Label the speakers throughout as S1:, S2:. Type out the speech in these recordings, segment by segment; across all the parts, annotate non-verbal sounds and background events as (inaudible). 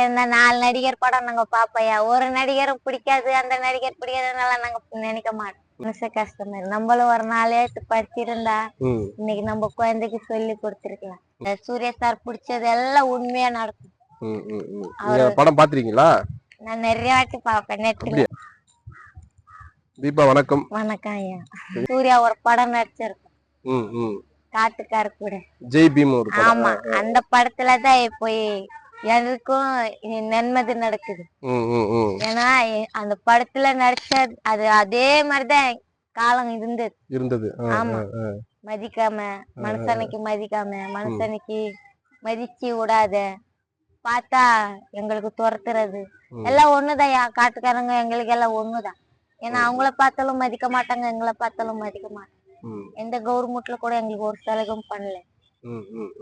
S1: இந்த நாலு நடிகர் படம் நாங்க பாப்பையா ஒரு நடிகரும் பிடிக்காது அந்த நடிகர் பிடிக்காதுனால நாங்க நினைக்க மாட்டோம். மனசு கஷ்டம். நம்மளும் ஒரு நாளே படிச்சிருந்தா
S2: ம்.
S1: இன்னைக்கு நம்ம குழந்தைக்கு சொல்லி கொடுத்துருக்கலாம். சூர்யா சார் பிடிச்சது எல்லாம் உண்மையா நடக்கும்.
S2: படம் பாத்திருக்கீங்களா?
S1: நான் நிறைய வாட்டி பாப்பேன் நெட்ல?
S2: தீபா வணக்கம்.
S1: வணக்கம் ஐயா. சூர்யா ஒரு படம் நடிச்சிருக்கோம் காட்டுக்கார கூட.
S2: ஜெய் பீம்
S1: ஆமா அந்த படத்துலதான் போய் எனக்கும் நன்மதி நடக்குது. ஏன்னா அந்த படத்துல நடிச்ச அது அதே மாதிரிதான் காலம் இருந்தது.
S2: இருந்தது.
S1: ஆமா. மதிக்காம மனுஷனுக்கு மதிக்காம மனுஷனுக்கு மதிச்சு விடாத பார்த்தா எங்களுக்கு துரத்துறது. எல்லாம் ஒண்ணுதான். காட்டுக்காரங்க எங்களுக்கு எல்லாம் ஒண்ணுதான். ஏன்னா அவங்கள பார்த்தாலும் மதிக்க மாட்டாங்க எங்களை பார்த்தாலும் மதிக்க மாட்டாங்க. எந்த கவர்மெண்ட்ல கூட எங்களுக்கு ஒரு சலுகம் பண்ணல.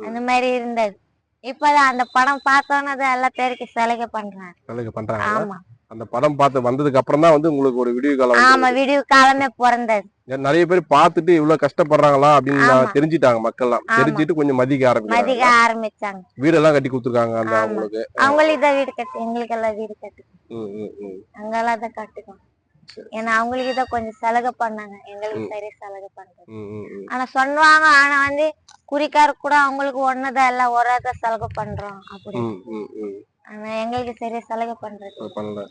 S1: அந்த மாதிரி இருந்தது. இப்பதான் அந்த படம் பார்த்தோன்னே தான் எல்லா பேருக்கு சலுகை பண்றாங்க.
S2: நல்லது பண்றாங்க
S1: ஆமா.
S2: அந்த படம் பார்த்து வந்ததுக்கு அப்புறம் தான் வந்து உங்களுக்கு ஒரு விடிவு காலம்
S1: ஆமா விடிவு காலமே பிறந்தது.
S2: நிறைய பேர் பார்த்துட்டு இவ்வளவு கஷ்டப்படுறாங்களா அப்படின்னு. தெரிஞ்சுட்டாங்க மக்கள்லாம். தெரிஞ்சுட்டு கொஞ்சம் மதிக்க ஆரம்பிச்சாங்க
S1: மதிக்க ஆரம்பிச்சாங்க.
S2: வீடெல்லாம் கட்டி கொடுத்துருக்காங்க அந்த. அவங்களுக்கு
S1: அவங்களுக்கு தான் வீடு கட்டு எங்களுக்கு எல்லாம் வீடு கட்டு.
S2: ம் ம் ம்.
S1: அங்கெல்லாம் தான் கட்டுக்கோம். ஏன்னா அவங்களுக்கு தான் கொஞ்சம் சலுகை பண்ணாங்க. எங்களுக்கு. சரி சலுகை பண்றது. ஆனா சொன்னாங்க ஆனா வந்து குறிக்கார கூட அவங்களுக்கு ஒண்ணுதான் எல்லாம் ஒரேதான் சலுகை பண்றோம் அப்படி
S2: ம் ம் ம்.
S1: ஆனா எங்களுக்கு சரியா சலுகை பண்றது
S2: பண்ணல.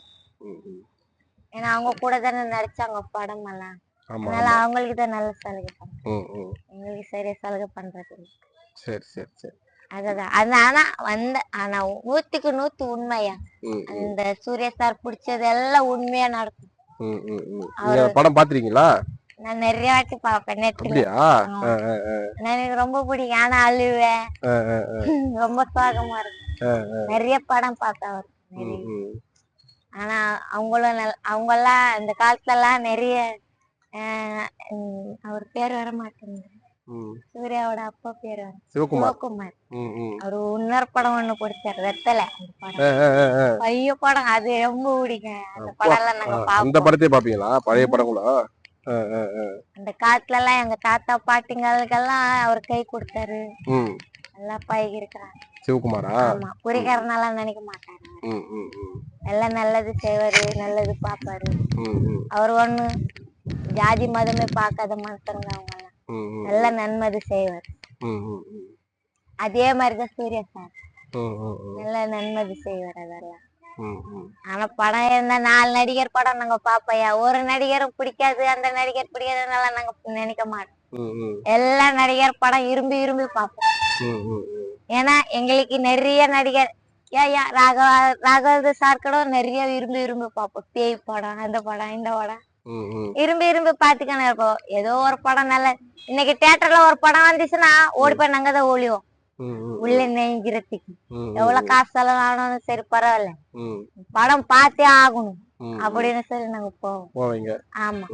S1: ஏன்னா அவங்க கூட தானே நடிச்சாங்க படம் எல்லாம். அதனால அவங்களுக்கு தான் நல்ல சலுகை பண்றோம். எங்களுக்கு சரியா சலுகை பண்றது.
S2: சரி சரி சரி.
S1: அதுதான். அது ஆனா வந்த ஆனா நூத்துக்கு நூத்து உண்மையா. அந்த சூர்யா சார் பிடிச்சது எல்லாம் உண்மையா நடக்கும்.
S2: படம் பாத்திருக்கீங்களா?
S1: நான் நிறைய வாட்டி பாப்பேன் நெட்ல. எனக்கு ரொம்ப பிடிக்கும். ஆனா அழுவேன். (laughs) ரொம்ப சோகமா இருக்கும். நிறைய படம் பார்த்தா வரும். ஆனா அவங்களும் அவங்க எல்லாம் இந்த காலத்துல எல்லாம் நிறைய அவர் பேர் வர மாட்டேங்குது. சூர்யாவோட அப்பா பேர் வர
S2: சிவகுமார்.
S1: அவரு இன்னொரு படம் ஒண்ணு பிடிச்சாரு வெத்தலை அந்த படம். அது ரொம்ப பிடிக்கும். அந்த. படம் எல்லாம் நாங்க
S2: அந்த படத்தையே பாப்பீங்களா பழைய படங்களா.
S1: அந்த காலத்துல எல்லாம் எங்க தாத்தா பாட்டிங்களுக்கெல்லாம் அவர் கை கொடுத்தாரு. நல்லா பழகி இருக்கிறாங்க
S2: சிவகுமாரா
S1: ஆமா நினைக்க மாட்டாரு. எல்லாம் நல்லது செய்வாரு நல்லது பாப்பாரு. அவர் ஒண்ணு ஜாதி மதமே பார்க்காத மனுஷங்க அவங்க எல்லாம். நல்ல நன்மதி செய்வார். அதே மாதிரிதான் சூர்யா சார். நல்ல நன்மதி செய்வார் அதெல்லாம். ஆனா படம் இருந்தா நாலு நடிகர் படம் நாங்க பாப்பையா ஒரு நடிகரும் பிடிக்காது அந்த நடிகர் பிடிக்காதுனால நாங்க நினைக்க மாட்டோம். எல்லா நடிகர் படம் விரும்பி விரும்பி பார்ப்போம்
S2: ம், ம், ம்.
S1: ஏன்னா எங்களுக்கு நிறைய நடிகர் ஏன் ராகவ ராகவ சார் கூட நிறைய விரும்பி விரும்பி பார்ப்போம் பேய் படம் அந்த படம் இந்த படம்
S2: ம்.
S1: விரும்பி பார்த்துக்கணும் இருப்போம் ஏதோ ஒரு படம் நல்ல இன்னைக்கு தியேட்டர்ல ஒரு படம் வந்துச்சுன்னா ஓடி போய் நாங்க தான் ஒளிவோம்
S2: ம், ம்.
S1: உள்ள நெய்கிறதுக்கு எவ்வளவு காசு செலவானாலும் சரி பரவாயில்ல. படம் பார்த்தே ஆகணும். அப்படின்னு சொல்லி நாங்க போவோம். ஆமா.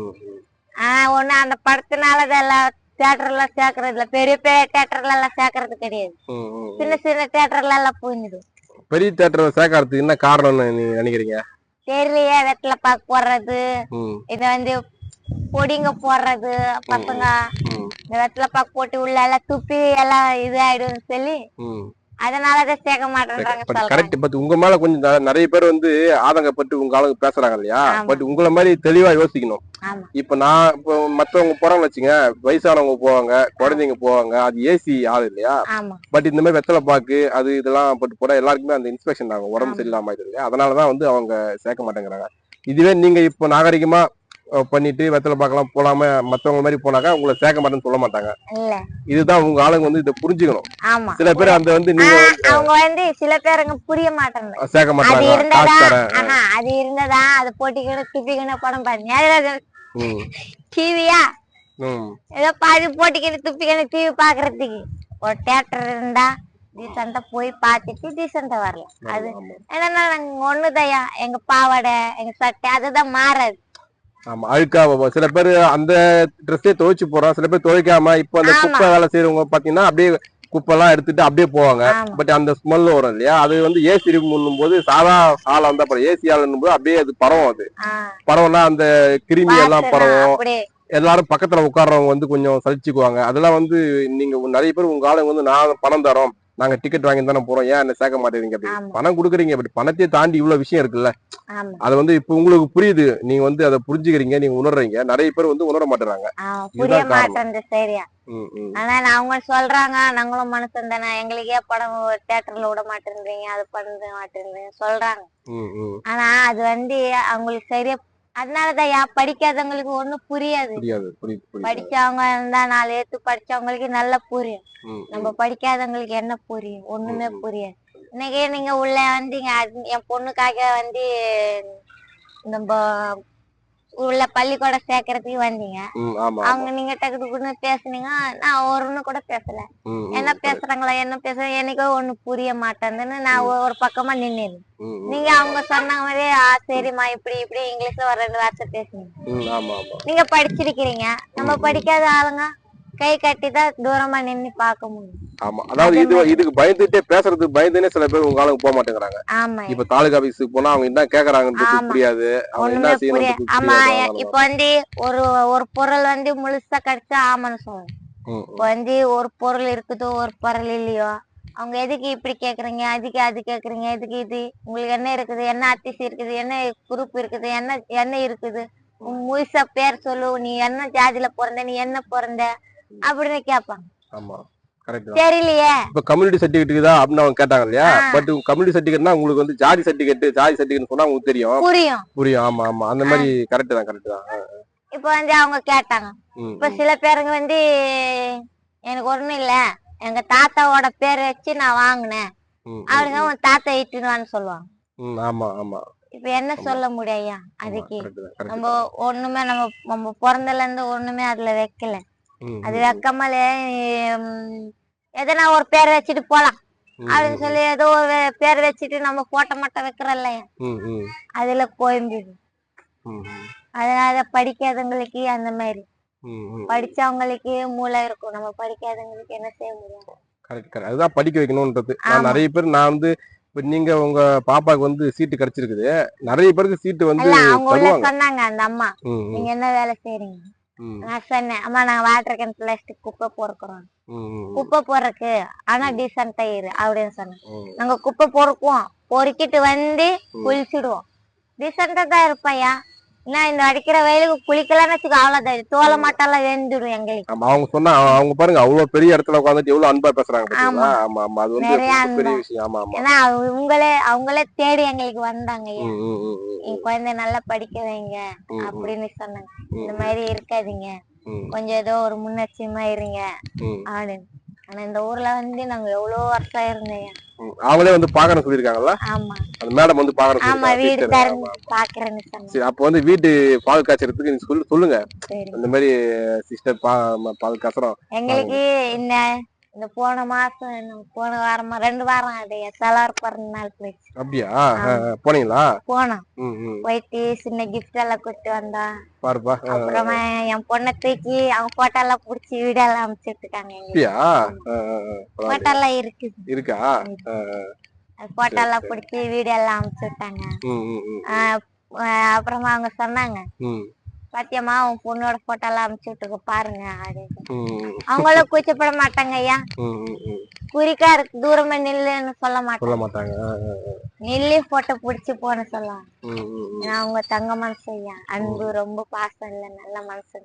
S1: ஆஹ் ஒண்ணு அந்த படத்தினால எல்லாம் தியேட்டர்ல சேர்க்கறது இல்ல பெரிய பெரிய தியேட்டர்ல எல்லாம் சேர்க்கறது கிடையாது. சின்ன சின்ன தியேட்டர்ல எல்லாம் புரிஞ்சிடும்.
S2: பெரிய தேட்டர் சேர்க்கறதுக்கு என்ன காரணம்னு நீங்க நினைக்கிறீங்க?
S1: தெரியலையே வெத்தலை பாக்கு போடுறது. இது வந்து பொடிங்க போடுறது. பசங்க இந்த வெத்தலை பாக்கு போட்டு உள்ள எல்லாம் துப்பி எல்லாம் இது ஆயிடும்னு சொல்லி. அதனாலதான் சேர்க்க மாட்டேன்றாங்க
S2: கரெக்ட் பட் உங்க மேல கொஞ்சம் நிறைய பேர் வந்து ஆதங்கப்பட்டு உங்க ஆளுங்க பேசுறாங்க இல்லையா. பட் உங்களை மாதிரி தெளிவா யோசிக்கணும். இப்ப நான் இப்போ மத்தவங்க போறாங்க வச்சுங்க வயசானவங்க போவாங்க குழந்தைங்க போவாங்க அது ஏசி ஆள் இல்லையா? பட் இந்த மாதிரி வெத்தலை பாக்கு அது இதெல்லாம் பட்டு போட எல்லாருக்குமே அந்த இன்ஸ்பெக்ஷன் ஆகும் உடம்பு. சரியில்லாம ஆயிடுது இல்லையா? அதனாலதான் வந்து அவங்க சேர்க்க மாட்டேங்கிறாங்க. இதுவே நீங்க இப்போ நாகரிகமா பண்ணிட்டு வெத்தலை பாக்கெல்லாம் போடாம மத்தவங்க மாதிரி போனாக்கா உங்களை சேர்க்க மாட்டேன்னு சொல்ல மாட்டாங்க.
S1: இல்ல.
S2: இதுதான் உங்க ஆளுங்க வந்து இதை புரிஞ்சுக்கணும்.
S1: ஆமா.
S2: சில பேர் அந்த வந்து நீங்க
S1: அவங்க வந்து சில பேருங்க புரிய மாட்டாங்க.
S2: சேர்க்க மாட்டாங்க.
S1: அது இருந்ததா? அது போட்டிக்கணும் துப்பிக்கணும் படம் பாருங்க டிவியா? ஏதோ பாதி போட்டிக்கணும் துப்பிக்கணும் டிவி பாக்குறதுக்கு. ஒரு தியேட்டர் இருந்தா டீசெண்டா போய் பார்த்துட்டு டீசெண்டா வரலாம். அது. என்னன்னா நாங்க ஒண்ணுதையா? எங்க பாவாடை எங்க சட்டை அதுதான் மாறாது.
S2: ஆமா அழுக்கா சில பேர் அந்த ட்ரெஸ்ஸே துவைச்சு போறோம் சில பேர் துவைக்காம இப்ப அந்த. குப்பை வேலை செய்யறவங்க பாத்தீங்கன்னா அப்படியே குப்பை எல்லாம் எடுத்துட்டு அப்படியே போவாங்க. பட் அந்த ஸ்மெல் வரும் இல்லையா? அது வந்து ஏசி ரூம் போது சாதா ஆள் வந்தா பரவாயில்ல. ஏசி ஆள் போது அப்படியே அது பரவும் அது. பரவும்னா அந்த கிருமி எல்லாம் பரவும். எல்லாரும் பக்கத்துல உட்கார்றவங்க வந்து கொஞ்சம் சலிச்சுக்குவாங்க. அதெல்லாம் வந்து நீங்க நிறைய பேர் உங்க ஆளுங்க வந்து நான் பணம் தரோம். நாங்க டிக்கெட் வாங்கி தானே போறோம். ஏன் என்ன சேர்க்க மாட்டேங்கிறீங்க அப்படி? பணம் கொடுக்குறீங்க பட் பணத்தையே தாண்டி இவ்வளவு விஷயம் இருக்குல்ல? அது வந்து இப்ப உங்களுக்கு புரியுது. நீங்க வந்து அதை புரிஞ்சுக்கிறீங்க நீங்க உணர்றீங்க. நிறைய பேர் வந்து உணர மாட்டேறாங்க.
S1: புரிய. மாட்டேன் சரியா. ஆனா அவங்க சொல்றாங்க. நாங்களும் மனுஷன் தானே. எங்களுக்கே படம் தியேட்டர்ல விட மாட்டேன்றீங்க. அது பண்ண மாட்டேன்றீங்க சொல்றாங்க. ஆனா அது வந்து அவங்களுக்கு சரியா அதனாலதான் யா படிக்காதவங்களுக்கு ஒண்ணும் புரியாது. படிச்சவங்க இருந்தா நாலு எழுத்து படிச்சவங்களுக்கு நல்லா புரியும். நம்ம படிக்காதவங்களுக்கு என்ன புரியும்? ஒண்ணுமே. புரியாது. இன்னைக்கு நீங்க உள்ள வந்தீங்க என் பொண்ணுக்காக வந்து நம்ம உள்ள பள்ளிக்கூடம் சேர்க்கறதுக்கு வந்தீங்க. அவங்க நீங்க டக்கு டக்குன்னு பேசுனீங்க நான் ஒருன்னு கூட பேசல. என்ன பேசுறாங்களா என்ன பேசுற எனக்கோ ஒண்ணு புரிய மாட்டேங்குதுன்னு நான் ஒரு பக்கமா நின்னு. நீங்க அவங்க சொன்ன மாதிரி ஆ சரிம்மா இப்படி இப்படி இங்கிலீஷ்ல ஒரு ரெண்டு வார்த்தை பேசுனீங்க. நீங்க படிச்சிருக்கிறீங்க. நம்ம படிக்காத ஆளுங்க கை கட்டி தான் தூரமா நின்னு பார்க்க முடியும்.
S2: ஆமா. அதாவது இது இதுக்கு பயந்துட்டே பேசுறதுக்கு பயந்துனே சில பேர் உங்க போக மாட்டேங்கிறாங்க.
S1: ஆமா
S2: இப்ப தாலுகா ஆபீஸுக்கு போனா அவங்க என்ன கேக்குறாங்கன்றது. புரியாது. அவங்க
S1: ஒண்ணுமே
S2: என்ன
S1: புரிய
S2: செய்யணும்
S1: ஆமா இப்ப வந்து ஒரு ஒரு பொருள் வந்து முழுசா கிடைச்சா ஆமான்னு சொல்லணும் இப்ப வந்து ஒரு பொருள் இருக்குதோ ஒரு பொருள் இல்லையோ அவங்க எதுக்கு இப்படி கேக்குறீங்க? அதுக்கு அது கேக்குறீங்க? எதுக்கு இது? உங்களுக்கு என்ன இருக்குது? என்ன அத்திசி இருக்குது? என்ன குரூப் இருக்குது? என்ன என்ன இருக்குது? முழுசா பேர் சொல்லு. நீ என்ன ஜாதியில பிறந்த? நீ என்ன பிறந்த? அப்படின்னு கேட்பாங்க. தெரியலையே.
S2: இப்ப கம்யூனிட்டி சர்டிபிகேட் தான் அப்படின்னு அவங்க கேட்டாங்க இல்லையா. பட் கம்யூனிட்டி சர்டிபிகேட்னா உங்களுக்கு வந்து ஜாதி சர்டிபிகேட் ஜாதி சர்டிபிகேட் சொன்னா உங்களுக்கு தெரியும்.
S1: புரியும்.
S2: புரியும். ஆமா ஆமா. அந்த மாதிரி கரெக்ட் தான் கரெக்ட் தான்.
S1: இப்ப வந்து அவங்க கேட்டாங்க. இப்ப சில பேருங்க வந்து எனக்கு ஒண்ணும் இல்ல. எங்க தாத்தாவோட பேர் வச்சு நான் வாங்கினேன். அவருங்க உன் தாத்தா இட்டுன்னு சொல்லுவாங்க.
S2: ஆமா ஆமா.
S1: இப்ப என்ன சொல்ல முடியா அதுக்கு நம்ம ஒண்ணுமே நம்ம நம்ம பிறந்தல இருந்து ஒண்ணுமே அதுல வைக்கல. அது வைக்காமலே எதனா ஒரு பேர் வச்சுட்டு போலாம். அப்படின்னு சொல்லி ஏதோ ஒரு பேர் வச்சுட்டு நம்ம போட்டோ மட்டும் வைக்கிறோம் இல்லையா அதுல கோயம்பிடு அதனால படிக்காதவங்களுக்கு அந்த மாதிரி. படிச்சவங்களுக்கு மூளை இருக்கும். நம்ம படிக்காதவங்களுக்கு என்ன செய்ய முடியும்?
S2: கரெக்ட் கரெக்ட் அதுதான் படிக்க வைக்கணும்ன்றது. நிறைய பேர் நான் வந்து இப்ப நீங்க உங்க பாப்பாக்கு வந்து சீட்டு கிடைச்சிருக்குது. நிறைய பேருக்கு சீட்டு வந்து
S1: அவங்க சொன்னாங்க அந்த அம்மா. நீங்க என்ன வேலை செய்றீங்க?
S2: ம்,
S1: நான் சொன்னேன் அம்மா நாங்க வாட்டர் கிணத்துல குப்பை பொறுக்கிறோம் குப்பை போறதுக்கு ஆனா டீசெண்டா இரு அப்படின்னு சொன்னேன். நாங்க குப்பை பொறுக்குவோம் பொறுக்கிட்டு வந்து. குளிச்சிடுவோம். டீசெண்டா தான் இருப்பையா நான் இந்த அடிக்கிற வெயிலுக்கு குளிக்கலாம்னு வச்சுக்கோ அவ்வளவுதான். தோலை மாட்டெல்லாம் வெந்துடும் எங்களுக்கு.
S2: ஆமா அவங்க சொன்னா அவங்க- பாருங்க அவ்வளவு பெரிய இடத்துல உட்காந்துட்டு எவ்வளவு அன்பா பேசுறாங்க ஆமா. ஆமா அது வந்து பெரிய. விஷயம். ஆமா ஆமா.
S1: ஏன்னா அவங்களே அவங்களே தேடி எங்களுக்கு வந்தாங்க என் குழந்தை நல்லா படிக்க வைங்க அப்படின்னு சொன்னாங்க. இந்த மாதிரி இருக்காதீங்க. கொஞ்சம் ஏதோ ஒரு முன்னேற்றமா இருங்க. அப்படின்னு. ஆனா இந்த ஊர்ல வந்து நாங்க எவ்வளவு வருஷம் இருந்தேன்.
S2: அவங்களே வந்து பாக்கணும் சொல்லிருக்காங்கல்ல
S1: ஆமா.
S2: அந்த மேடம் வந்து பாக்கணும்
S1: ஆமா வீடு. திறந்து பாக்குறேன்னு
S2: சரி அப்ப வந்து வீட்டு பால் காய்ச்சறதுக்கு நீங்க சொல்லு சொல்லுங்க. இந்த மாதிரி சிஸ்டர் பா பால் காய்ச்சறோம்.
S1: எங்களுக்கு இந்த இந்த போன மாசம் போன வாரமா ரெண்டு வாரம் அது தலார் பிறந்த நாள் போயிடுச்சு.
S2: அப்படியா? போனீங்களா?
S1: போனோம். போயிட்டு சின்ன கிஃப்ட் எல்லாம் கொடுத்து வந்தா
S2: பாருப்பா ஆ,
S1: அப்புறமா என் பொண்ணை தூக்கி அவங்க போட்டோ எல்லாம் புடிச்சு வீடியோ எல்லாம் அனுப்பிச்சுட்டு இருக்காங்க
S2: அப்படியா.
S1: போட்டோ எல்லாம்
S2: இருக்கா. ஆ.
S1: போட்டோ எல்லாம் புடிச்சு வீடியோ எல்லாம் அனுப்பிச்சு விட்டாங்க அப்புறமா அவங்க சொன்னாங்க. பாத்தியம்மா உன் பொண்ணோட போட்டோ எல்லாம் அனுப்பிச்சு விட்டுருக்கு பாருங்க அவங்களும் கூச்சப்பட மாட்டாங்க ஐயா. குறிக்கா இருக்கு தூரமா நில்லுன்னு சொல்ல மாட்டாங்க
S2: மாட்டாங்க.
S1: நில்லி போட்டோ புடிச்சு போன சொல்லுவாங்க
S2: ம், ம், ம்.
S1: ஏன்னா அவங்க தங்க மனசு ஐயா அன்பு ரொம்ப பாசம் இல்ல நல்ல மனசு.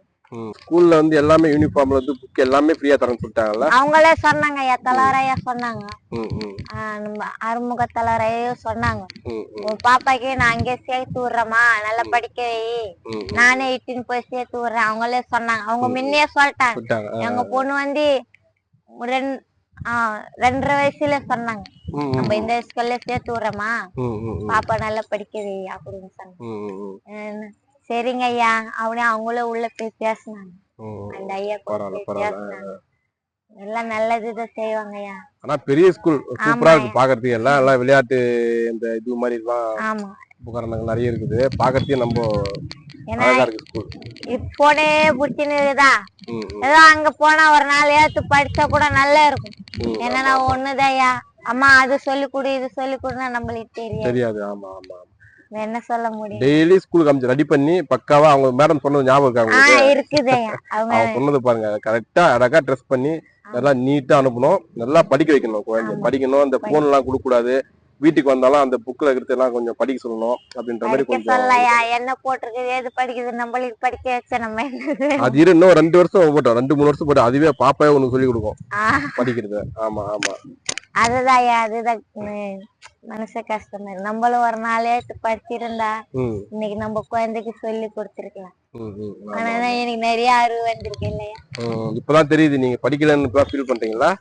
S2: ஸ்கூல்ல வந்து எல்லாமே யூனிஃபார்ம்ல இருந்து புக் எல்லாமே ஃப்ரீயா தரேன்னு சொல்லிட்டாங்கல்ல?
S1: அவங்களே சொன்னாங்க ஐயா தலாரையா சொன்னாங்க. நம்ம அறுமுக தலாரையும் சொன்னாங்க. உன் பாப்பாக்கு நான் அங்கே சேர்த்து விடுறேம்மா நல்லா படிக்க வை. நானே இட்டுன்னு போய் சேர்த்து விடுறேன். அவங்களே சொன்னாங்க. அவங்க முன்னே சொல்லிட்டாங்க. எங்க பொண்ணு வந்து ரெண்டு ஆஹ் ரெண்டரை வயசுல சொன்னாங்க. நம்ம இந்த ஸ்கூல்ல சேர்த்து விடுறோமா. பாப்பா நல்லா படிக்க வை அப்படின்னு சொன்னாங்க. சரிங்க ஐயா. அவனே அவங்களும் உள்ள போய் பேசினாங்க. அந்த ஐயா பேசினாங்க. எல்லாம் நல்லதுதான் செய்வாங்க ஐயா.
S2: ஆனா பெரிய ஸ்கூல் சூப்பரா. இருக்கு பாக்குறதுக்கு. எல்லாம் எல்லாம் விளையாட்டு இந்த இது மாதிரி எல்லாம்
S1: ஆமா.
S2: உபகரணங்கள் நிறைய இருக்குது. பாக்குறதுக்கே நம்ம
S1: ஏன்னா
S2: அழகா இருக்கு ஸ்கூல்
S1: போனே புடிச்சுன்னு இருக்குதா
S2: ம், ம்,
S1: ஏதோ அங்க போனா ஒரு நாள் ஏத்து படிச்சா கூட நல்லா இருக்கும். என்னன்னா ஒண்ணுதையா அம்மா அது சொல்லி கொடு இது சொல்லி கொடுன்னா நம்மளுக்கு தெரியாது.
S2: தெரியாது. ஆமா ஆமா.
S1: என்ன சொல்ல முடியும்?
S2: டெய்லி ஸ்கூலுக்கு அமிச்சு ரெடி பண்ணி பக்காவா அவங்க மேடம் சொன்னது ஞாபகம் இருக்கா
S1: ஆஹ்
S2: உங்களுக்கு?
S1: இருக்குதையா அவங்க
S2: சொன்னது பாருங்க. கரெக்டா அழகா ட்ரெஸ் பண்ணி நல்லா நீட்டா அனுப்பணும். நல்லா படிக்க வைக்கணும் குழந்தை. படிக்கணும். அந்த போன் எல்லாம் கொடுக்க கூடாது வீட்டுக்கு வந்தாலும் அந்த புக்ல இருக்கிறது எல்லாம் கொஞ்சம் படிக்க சொல்லணும் அப்படின்ற மாதிரி கொஞ்சம்
S1: என்ன போட்டிருக்கு ஏது படிக்குது? நம்மளுக்கு படிக்க வச்ச நம்ம
S2: அது இரு இன்னும் ரெண்டு வருஷம் போட்டோம். ரெண்டு மூணு வருஷம் போட்டோம். அதுவே பாப்பாவே உனக்கு சொல்லி கொடுக்கும். படிக்கிறது. ஆமா ஆமா.
S1: அதுதான் உம், மனசு கஷ்டமா இருக்கு நம்மளும் ஒரு நாளே படிச்சிருந்தா இன்னைக்கு நம்ம குழந்தைக்கு சொல்லி கொடுத்துருக்கலாம். ஆனா எனக்கு நிறைய அறிவு வந்திருக்கு இல்லையா?
S2: இப்பதான் தெரியுது. நீங்க படிக்கலன்னு ஃபீல் பண்றீங்களா?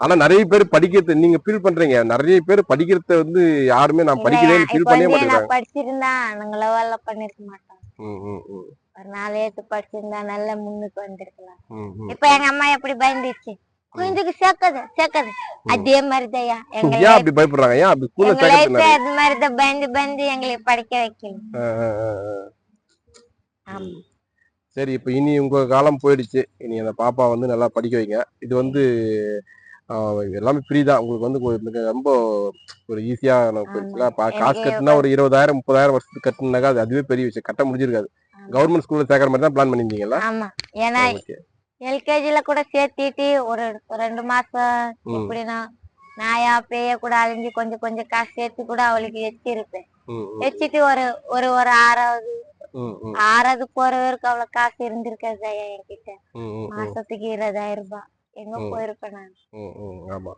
S2: ஆனா நிறைய பேர் படிக்கிறது நீங்க ஃபீல் பண்றீங்க. நிறைய பேர் படிக்கிறத வந்து யாருமே நான் படிக்கலன்னு ஃபீல் பண்ணவே
S1: நான் படிச்சிருந்தா நாங்கள வேலை பண்ணிருக்க மாட்டோம் ஒரு நாளேத்து படிச்சிருந்தா நல்ல முன்னுக்கு வந்திருக்கலாம். இப்ப எங்க அம்மா எப்படி பயந்துச்சு? குழந்தைக்கு சேர்க்காது சேர்க்காது. அதே மாதிரிதான்யா எங்க
S2: ஏன் அப்படி பயப்படுறாங்க? ஏன் அப்படி ஸ்கூல்ல
S1: எங்க லைஃப்
S2: சேர்க்கறது
S1: அது மாதிரிதான் பயந்து பயந்து எங்களை படிக்க வைக்கணும்
S2: சரி இப்ப இனி உங்க காலம் போயிடுச்சு. இனி அந்த பாப்பா வந்து நல்லா படிக்க வைங்க. இது வந்து எல்லாமே ஃப்ரீ தான். உங்களுக்கு வந்து ரொம்ப ஒரு ஈஸியா காசு கட்டினா ஒரு இருபதாயிரம் முப்பதாயிரம் வருஷத்துக்கு கட்டினாக்கா அது அதுவே பெரிய விஷயம். கட்ட முடிஞ்சிருக்காது. கவர்மெண்ட் ஸ்கூல்ல சேர்க்கற மாதிரி தான் பிளான் பண்ணிருந்தீங்களா
S1: எல்கேஜில கூட சேர்த்திட்டு ஒரு ரெண்டு மாசம் எப்படின்னா நாயா பேய கூட அழிஞ்சு கொஞ்சம் கொஞ்சம் காசு சேர்த்து கூட அவளுக்கு வச்சிருப்பேன். வச்சுட்டு ஒரு ஒரு ஒரு ஆறாவது ஆறாவது போற வரைக்கும் அவ்வளவு காசு இருந்திருக்காது என்கிட்ட. மாசத்துக்கு இருபதாயிரம் ரூபாய். எங்க. போயிருப்பேன் நான்.
S2: ஆமா.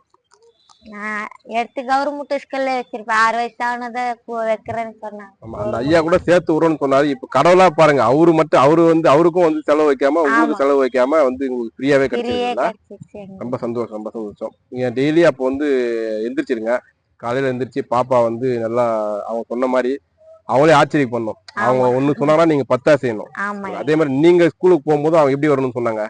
S1: நான் எடுத்து கவர்மெண்ட் ஸ்கூல்ல வச்சிருப்பேன். ஆறு வயசு ஆனதை வைக்கிறேன்னு சொன்னாங்க.
S2: ஆமா அந்த ஐயா கூட சேர்த்து விடுறோம்னு சொன்னாரு. இப்ப கடவுளா பாருங்க அவரு மட்டும் அவரு வந்து அவருக்கும் வந்து செலவு வைக்காம உங்களுக்கு. செலவு வைக்காம வந்து உங்களுக்கு ஃப்ரீயாவே
S1: எங்களுக்கு.
S2: ரொம்ப சந்தோஷம் ரொம்ப சந்தோஷம். நீங்க டெய்லி அப்போ வந்து எந்திரிச்சிருங்க. காலையில எந்திரிச்சு பாப்பா வந்து நல்லா அவங்க சொன்ன மாதிரி அவங்களே ஆச்சரியம் பண்ணும் அவங்க. ஒண்ணு சொன்னாங்கன்னா நீங்க பத்தா செய்யணும். அதே மாதிரி நீங்க ஸ்கூலுக்கு போகும்போது அவங்க எப்படி வரணும்னு சொன்னாங்க?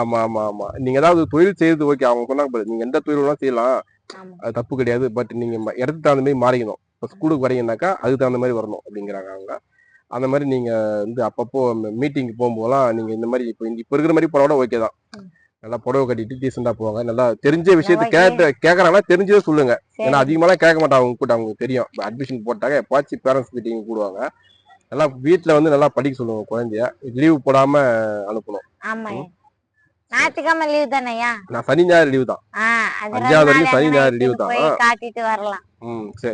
S2: ஆமா ஆமா ஆமா. நீங்க ஏதாவது தொழில் செய்யறது ஓகே அவங்க சொன்னாங்க பாரு, நீங்க எந்த தொழில் வேணாலும் செய்யலாம். அது தப்பு கிடையாது. பட் நீங்க இடத்துக்கு தகுந்த மாதிரி மாறிக்கணும். இப்போ ஸ்கூலுக்கு வரீங்கன்னாக்கா அதுக்கு தகுந்த மாதிரி வரணும் அப்படிங்கிறாங்க அவங்க. அந்த மாதிரி நீங்க வந்து அப்பப்போ மீட்டிங் போகும்போதெல்லாம் நீங்க இந்த மாதிரி இப்போ இப்ப இருக்கிற மாதிரி கூட ஓகே தான். நல்லா புடவை கட்டிட்டு டீசெண்டா போவாங்க. நல்லா தெரிஞ்ச விஷயத்த. கேட்டு கேக்குறாங்கன்னா தெரிஞ்சதே சொல்லுங்க. ஏன்னா அதிகமாலாம் கேட்க மாட்டாங்க அவங்க கூட அவங்களுக்கு தெரியும். அட்மிஷன் போட்டாங்க எப்பாச்சும் பேரண்ட்ஸ் மீட்டிங் கூடுவாங்க. நல்லா வீட்ல வந்து நல்லா படிக்க சொல்லுவாங்க குழந்தைய. லீவு போடாம அனுப்பணும்.
S1: ஞாயிற்றுக்கிழமை லீவ் தானேயா?
S2: நான் சனி ஞாயிறு லீவு தான். அஞ்சாவது வரைக்கும் சனி ஞாயிறு leave தான்.
S1: காட்டிட்டு வரலாம்.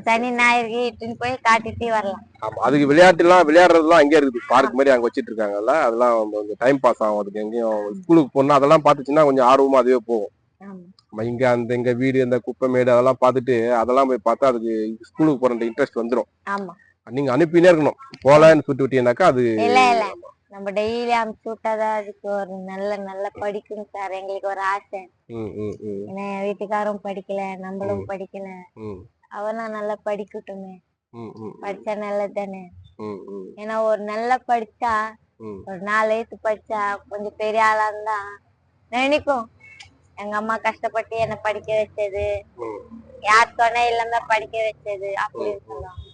S1: சனி ஞாயிறு இட்டுன்னு போய் காட்டிட்டு வரலாம்.
S2: ஆமா அதுக்கு விளையாட்டுலாம் விளையாடுறதுலாம் அங்கே இருக்குது. பார்க் மாதிரி அங்க வச்சிட்டு இருக்காங்கல்ல அதெல்லாம் டைம் பாஸ் ஆகும் அதுக்கு எங்கேயும் ஸ்கூலுக்கு போனா அதெல்லாம் பார்த்துச்சுன்னா கொஞ்சம் ஆர்வமா அதுவே போகும். இங்க அந்த எங்க வீடு அந்த குப்பை மேடு அதெல்லாம் பார்த்துட்டு அதெல்லாம் போய் பார்த்தா அதுக்கு ஸ்கூலுக்கு போற இன்ட்ரெஸ்ட் வந்துடும்
S1: ஆமா.
S2: நீங்க அனுப்பினே இருக்கணும். போலன்னு சுட்டு விட்டீங்கன்னாக்கா அது
S1: இல்ல இல்ல. நம்ம டெய்லி அமுச்சு விட்டாதான் அதுக்கு ஒரு நல்ல நல்ல படிக்கணும் சார். எங்களுக்கு ஒரு ஆசை. ஏன்னா வீட்டுக்காரும் படிக்கல நம்மளும் படிக்கல.
S2: ம்
S1: அவனும் நல்லா படிக்கட்டுமே. படிச்சா நல்லது தானே
S2: ம் ம்.
S1: ஏன்னா ஒரு நல்லா படிச்சா ஒரு நாலு வயசு படிச்சா கொஞ்சம் பெரிய ஆளா இருந்தா நினைக்கும் எங்க அம்மா கஷ்டப்பட்டு என்ன படிக்க வச்சது. யார் துணை இல்லாம படிக்க வச்சது. அப்படின்னு சொல்லுவாங்க.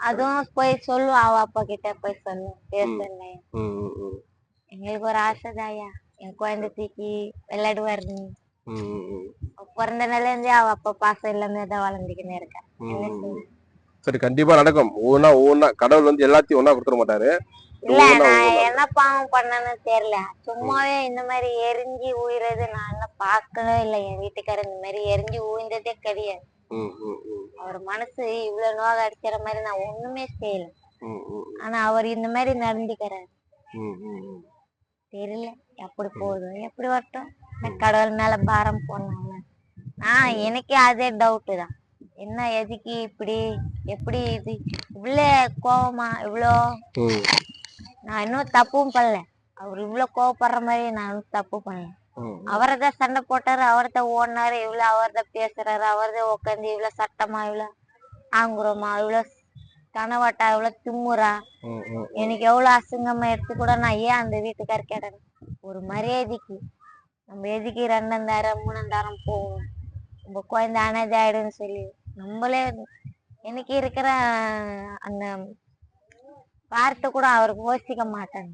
S1: அதுவும் போய் சொல்லுவா அவ அப்பா கிட்ட போய் சொல்லும்
S2: ம்.
S1: எங்களுக்கு ஒரு ஆசைதாயா என் குழந்தை தூக்கி விளையாடுவாரு
S2: ம் ம் ம்
S1: பிறந்த நிலையில இருந்தே அவ அப்பா பாசம் இல்லாம தான் வளர்ந்துக்கினே இருக்கா.
S2: ம்,
S1: என்ன
S2: ம்.
S1: செய்ய?
S2: சரி கண்டிப்பா நடக்கும். ஒவ்வொன்னா ஒவ்வொன்னா. கடவுள் வந்து எல்லாத்தையும் ஒண்ணா கொடுத்துட மாட்டாரு.
S1: இல்ல நான் என்ன பாவம் பண்ணேன்னு தெரியல. சும்மாவே இந்த மாதிரி எரிஞ்சு உயிறது நான் என்ன பார்க்கவே இல்லை. என் வீட்டுக்காரர் இந்த மாதிரி எரிஞ்சு உயிர்ந்ததே கிடையாது. அவர் மனசு இவ்வளவு நோக அடிக்கிற மாதிரி நான் ஒண்ணுமே செய்யல. ஆனா அவர் இந்த மாதிரி நடந்துக்கிறாரு. தெரியல. எப்படி போகுது எப்படி வரட்டும். கடவுள் மேல பாரம் போடலாம்ல நான் எனக்கே அதே டவுட்டு தான். என்ன எதுக்கு இப்படி எப்படி இது? இவ்வளோ கோவமா இவ்வளோ
S2: ம்.
S1: நான் இன்னும் தப்பும் பண்ணல. அவர் இவ்வளோ கோவப்படுற மாதிரி நான் இன்னும் தப்பு பண்ணல.
S2: ம்.
S1: அவரை தான் சண்டை போட்டாரு அவரை தான் ஓடினாரு இவ்வளோ அவர் தான் பேசுறாரு அவர் தான் உட்காந்து இவ்வளோ சட்டமா இவ்வளோ ஆங்குறோமா இவ்வளோ கனவாட்டா இவ்வளோ தும்முறா
S2: ம் ம்.
S1: எனக்கு எவ்வளவு அசிங்கமா எடுத்து கூட நான் ஏன் அந்த வீட்டுக்கார கேட்டேன்? ஒரு மரியாதைக்கு. நம்ம எதுக்கு ரெண்டாந்தாயிரம் மூணாந்தாயிரம் போகும் நம்ம குழந்தை அனாதை ஆயிடும்னு சொல்லி நம்மளே எனக்கு இருக்கிற அந்த வார்த்தை கூட அவருக்கு யோசிக்க மாட்டாங்க.